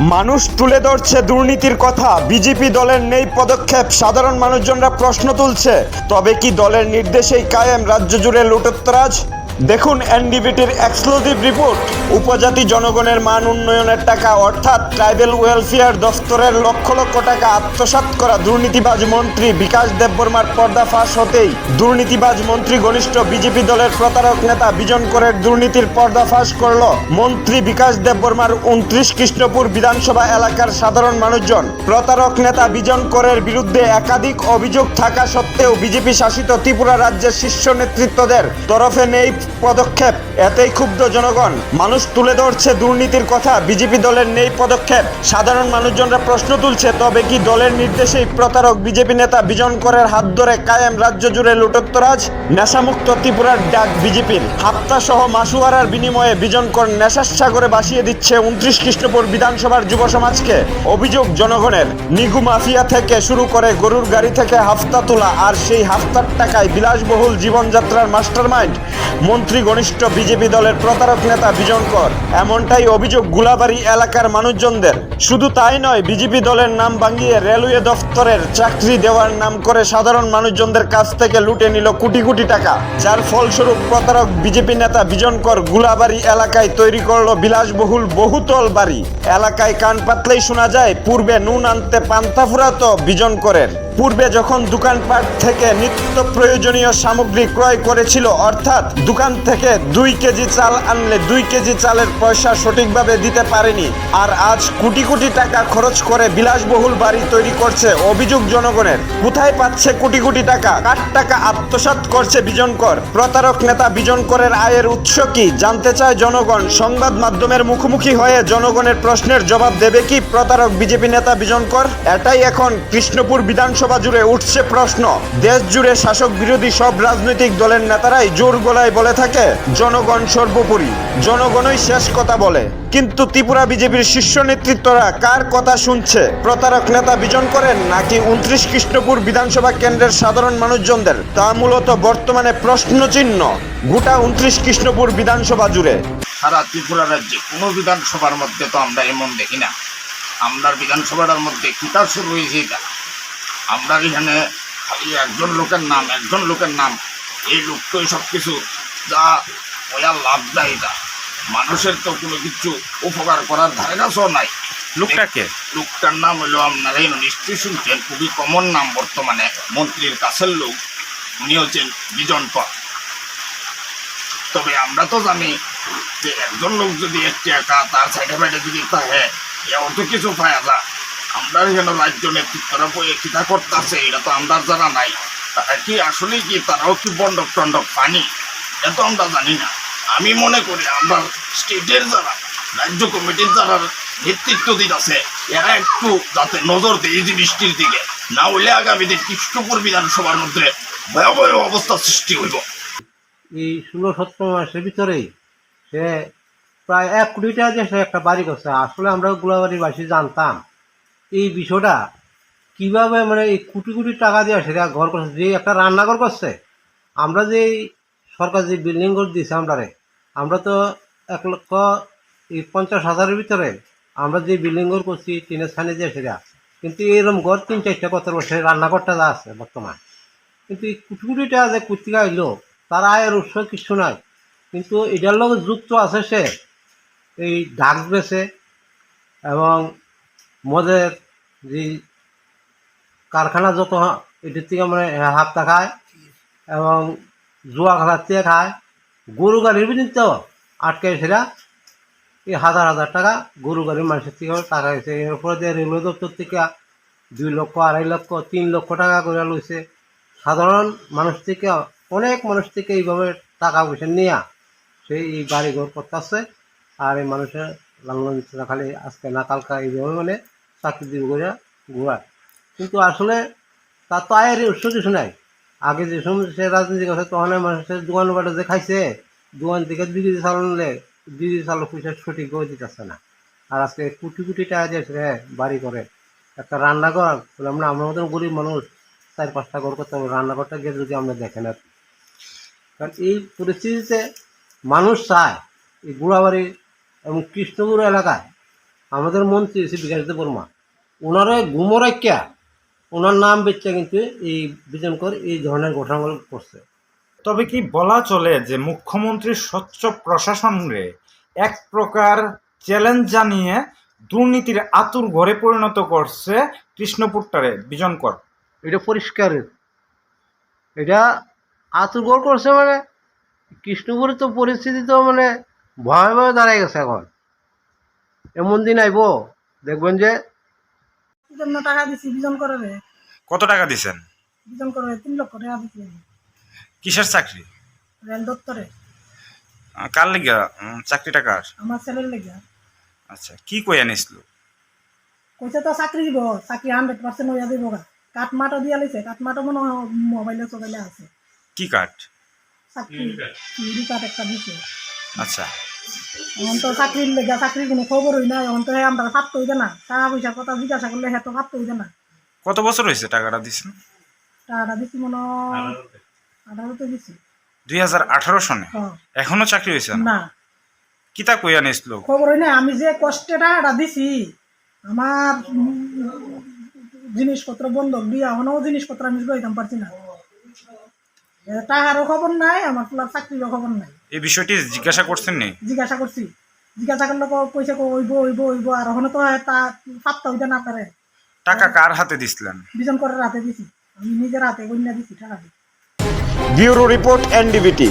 মানুষ তুলে ধরছে দুর্নীতির কথা। বিজেপি দলের নেই পদক্ষেপ, সাধারণ মানুষজনরা প্রশ্ন তুলছে। তবে কি দলের নির্দেশেই কায়েম রাজ্য জুড়ে লুটোত্তরাজ? দেখুন এনডিবিটির এক্সক্লুসিভ রিপোর্ট। উপজাতি জনগণের মান উন্নয়নের টাকা, অর্থাৎ ট্রাইবেল ওয়েলফেয়ার দফতরের লক্ষ লক্ষ টাকা আত্মসাৎ করা দুর্নীতিবাজ মন্ত্রী বিকাশ দেববর্মার পর্দা ফাঁস হতেই দুর্নীতিবাজ মন্ত্রী ঘনিষ্ঠ বিজেপি দলের প্রতারক নেতা বিজন করের দুর্নীতির পর্দা ফাঁস করল মন্ত্রী বিকাশ দেববর্মার উনত্রিশ কৃষ্ণপুর বিধানসভা এলাকার সাধারণ মানুষজন। প্রতারক নেতা বিজন করের বিরুদ্ধে একাধিক অভিযোগ থাকা সত্ত্বেও বিজেপি শাসিত ত্রিপুরা রাজ্যের শীর্ষ নেতৃত্বদের তরফে নেই পদক্ষেপ, এতেই ক্ষুব্ধ জনগণ। মানুষ তুলে ধরছে দুর্নীতির কথা, বিজেপি দলের নেই পদক্ষেপ। সাধারণ মানুষজনরা প্রশ্ন তুলছে, তবে কি দলের নির্দেশেই প্রতারক বিজেপি নেতা বিজন করের হাত ধরে কায়েম রাজ্য জুড়ে লুটোত্তরাজ? নেশামুক্ত ত্রিপুরার ডাক বিজেপির। হাপ্তা সহ মাসুয়ারার বিনিময়ে বিজন কর নেশার সাগরে ভাসিয়ে দিচ্ছে উনত্রিশ কৃষ্ণপুর বিধানসভার যুব সমাজকে। অভিযোগ জনগণের, নিগু মাফিয়া থেকে শুরু করে গরুর গাড়ি থেকে হাফতা তোলা, আর সেই হাফতার টাকায় বিলাসবহুল জীবনযাত্রার মাস্টারমাইন্ড। মন্ত্রী ঘনিষ্ঠ বিজেপি দলের প্রতারক নেতা বিজন কর। এমনটাই অভিযোগ গুলাবাড়ি এলাকার মানুষজনদের। শুধু তাই নয়, বিজেপি দলের নাম ভাঙিয়ে রেলওয়ে দফতরের চাকরি দেওয়ার নাম করে সাধারণ মানুষজনদের কাছ থেকে লুটে নিল কোটি কোটি টাকা। যার ফলস্বরূপ প্রতারক বিজেপি নেতা বিজন কর গুলাবাড়ি এলাকায় তৈরি করল বিলাসবহুল বহুতল বাড়ি। এলাকায় কান পাতলেই শোনা যায়, পূর্বে নুন আনতে পান্তা ফুরাতো বিজন করের। পূর্বে যখন দোকানপাট থেকে নিত্য প্রয়োজনীয় সামগ্রী ক্রয় করেছিল, অর্থাৎ দোকান থেকে দুই কেজি চাল আনলে দুই কেজি চালের পয়সা সঠিকভাবে দিতে পারেনি, আর আজ কোটি কোটি টাকা খরচ করে বিলাসবহুল বাড়ি তৈরি করছে অভিযোগ জনগণের। কোথায় পাচ্ছে কোটি কোটি টাকা? কার টাকা আত্মসাৎ করছে বিজনকর? প্রতারক নেতা বিজনকরের আয়ের উৎস কি? জানতে চায় জনগণ। সংবাদ মাধ্যমের মুখোমুখি হয়ে জনগণের প্রশ্নের জবাব দেবে কি প্রতারক বিজেপি নেতা বিজনকর? এটাই এখন কৃষ্ণপুর বিধানসভা জুড়ে উঠছে প্রশ্ন। দেশ জুড়ে শাসক বিরোধী সব রাজনৈতিক দলের নেতারাই জোর গলায় বলে থাকে, জনগণ সর্বোপরি, জনগণই শেষ কথা বলে। কিন্তু ত্রিপুরা বিজেপির শীর্ষ নেতৃত্বরা কার কথা শুনছে? প্রতারক নেতা বিজন করেন নাকি উনত্রিশ কৃষ্ণপুর বিধানসভা কেন্দ্রের সাধারণ মানুষজনদের? তা মূলত বর্তমানে প্রশ্নচিহ্ন। গোটা উনত্রিশ কৃষ্ণপুর বিধানসভা জুড়ে। সারা ত্রিপুরা রাজ্যে কোনো বিধানসভার মধ্যে তো আমরা এমন দেখি না। আমরা বিধানসভাটার মধ্যে কিতা শুরু হয়েছে এটা? আমরা এখানে খালি একজন লোকের নাম একজন লোকের নাম এই লোকটাই সব কিছু যা ওয়া লাভ দেয় এটা মানুষের তো কোনো কিছু উপকার করার ধারে কাছেও নাই। লোকটাকে লোকটার নাম হলো আপনারাই নিশ্চয়ই শুনছেন খুবই কমন নাম বর্তমানে মন্ত্রীর কাছের লোক উনি হচ্ছেন বিজন কর তবে আমরা তো জানি যে একজন লোক যদি একটি একা তার সাইডে ফাইডে যদি থাকে এ অত কিছু পায় যা আমরা এখানে রাজ্য নেতৃত্বরা বই কিতা করতেছে, এটা তো আমরা জানা নাই কি আসলে কি তারাও কি বন্ডক টন্ডক পানি? এটা আমরা জানি না। আমি মনে করি আমরা স্টেটের যারা, রাজ্য কমিটির যারা নেতৃত্ব দিন আছে, এরা একটু যাতে নজর দেয় এই জিনিসটির দিকে। না হলে আগামী দিন কৃষ্ণপুর বিধানসভার মধ্যে ভয়াবহ অবস্থা সৃষ্টি হইব। এই ষোলো সতেরো মাসের ভিতরেই সে প্রায় এক কোটি টাকা দিয়ে সে একটা বাড়ি করছে, আসলে আমরা গোলাবাড়ির বাসী জানতাম। এই বিষয়টা কীভাবে মানে এই কোটি কোটি টাকা দিয়ে সেটা ঘর করছে? যে একটা রান্নাঘর করছে। আমরা যে সরকার যে বিল্ডিং ঘর দিয়েছে আমরা আমরা তো এক লক্ষ এই পঞ্চাশ হাজারের ভিতরে আমরা যে বিল্ডিং ঘর করছি, টিনের ছানে দিয়ে সেটা। কিন্তু এরকম ঘর তিন চারটা কত বছর রান্নাঘরটা যা আছে বর্তমান। কিন্তু এই কোটি কোটি টাকা যে কুর্তিকা এলো তার আয়ের উৎস কিছু নাই। কিন্তু এটার লগে যুক্ত আছে সে, এই ডাক বেছে এবং মদের যে কারখানা যত এটার থেকে মানে হাফতা খায় এবং জুয়া খেলার থেকে খায়। গরু গাড়ির বিনিত আটকে সেটা এই হাজার হাজার টাকা গরু গাড়ির মানুষের থেকে টাকা হয়েছে এরপরে যে রেলওয়ে দপ্তর থেকে দুই লক্ষ আড়াই লক্ষ, তিন লক্ষ টাকা করে লইছে সাধারণ মানুষ থেকে অনেক মানুষ থেকে এইভাবে টাকা পয়সা নিয়ে। সেই এই গাড়ি ঘর করতেছে আর এই মানুষের লালন খালি আজকে না কালকা এইভাবে মানে চাকরি দিব করে কিন্তু আসলে তার তো আয়ের উৎস কিছু নাই। আগে যে সময় সে রাজনীতি করছে, তখন মানুষের দোকান বাটে যে খাইছে, দোকান থেকে দুই কেজি চাল নিলে দুই চালের পয়সা সঠিক করে দিতেছে না। আর আজকে কোটি কোটি টাকা দিয়ে সে বাড়ি করে একটা রান্নাঘর, বলে আমরা, আমার মতন গরিব মানুষ, চার পাঁচটা ঘর করতে হবে রান্নাঘরটা গিয়ে যদি আমরা দেখেন আর। কারণ এই পরিস্থিতিতে মানুষ চায়, এই গুড়াবাড়ি এবং কৃষ্ণপুর এলাকায় আমাদের মন্ত্রী হচ্ছে বিকাশিত বর্মা ওনারে গুমো রাখিয়া ওনার নাম বেচছে কিন্তু এই বিজনকর এই ধরনের ঘটনাগুলো করছে। তবে কি বলা চলে যে মুখ্যমন্ত্রীর স্বচ্ছ প্রশাসনরে এক প্রকার চ্যালেঞ্জ জানিয়ে দুর্নীতির আতুর ঘরে পরিণত করছে কৃষ্ণপুরটারে বিজনকর? এটা পরিষ্কার। এটা আতুরগড় করছে মানে? কৃষ্ণপুরে তো পরিস্থিতি তো মানে ভয়াবহ দাঁড়ায় গেছে এখন। এমন দিন আইব দেখবেন যে জন্য টাকা দিছি বিজন করে কত টাকা দিছেন? বিজন করে তিন লক্ষ টাকা দিছি। কিসের চাকরি? রেল দপ্তরে। কার লিগা? চাকরিটা কার? আমার ছেলের লেগে। আচ্ছা কি কই আনিছিল কইছে তো চাকরি দিব চাকরি হান্ড্রেড পার্সেন্ট হইয়া দিব গা। কাঠমাটো দিয়া লিছে কাঠমাটো মনে হয় মোবাইলে চবাইলে আছে। কি কাঠ? চাকরি কাঠ একটা দিছে। আচ্ছা। এখন তো চাকরির লেগে চাকরির কোনো খবর হই না এখন তো হে আমরা পাত্ত হইতে না। টাকা পয়সার কথা জিজ্ঞাসা করলে হে তো পাত্ত হইতে না। কত বছর হয়েছে টাকাটা দিছেন? টাকাটা দিছি মনে হয় আঠারোতে। দিছি। দুই হাজার আঠারো সনে? হ্যাঁ। এখনও চাকরি হয়েছে না? কিতা কই আনিছিল খবর হই না আমি যে কষ্টে টাকাটা দিছি আমার জিনিসপত্র বন্ধক দিয়া এখনও জিনিসপত্র আমি লইতাম পারছি না। টাকারও খবর নাই আমার পোলার চাকরিরও খবর নাই। এই বিষয়টি জিজ্ঞাসা করছেন নি? জিজ্ঞাসা করছি। জিজ্ঞাসা করলে ক- কইছে ওইব ওইব হইব হইব আর ওখানে তো তা পাত্তা হইতে না পারে। টাকা কার হাতে দিছিলেন? বিজন করে রাতে দিছি। আমি নিজের হাতে গন্যা দিছি টাকা দিছি ব্যুরো রিপোর্ট এনডিবিটি।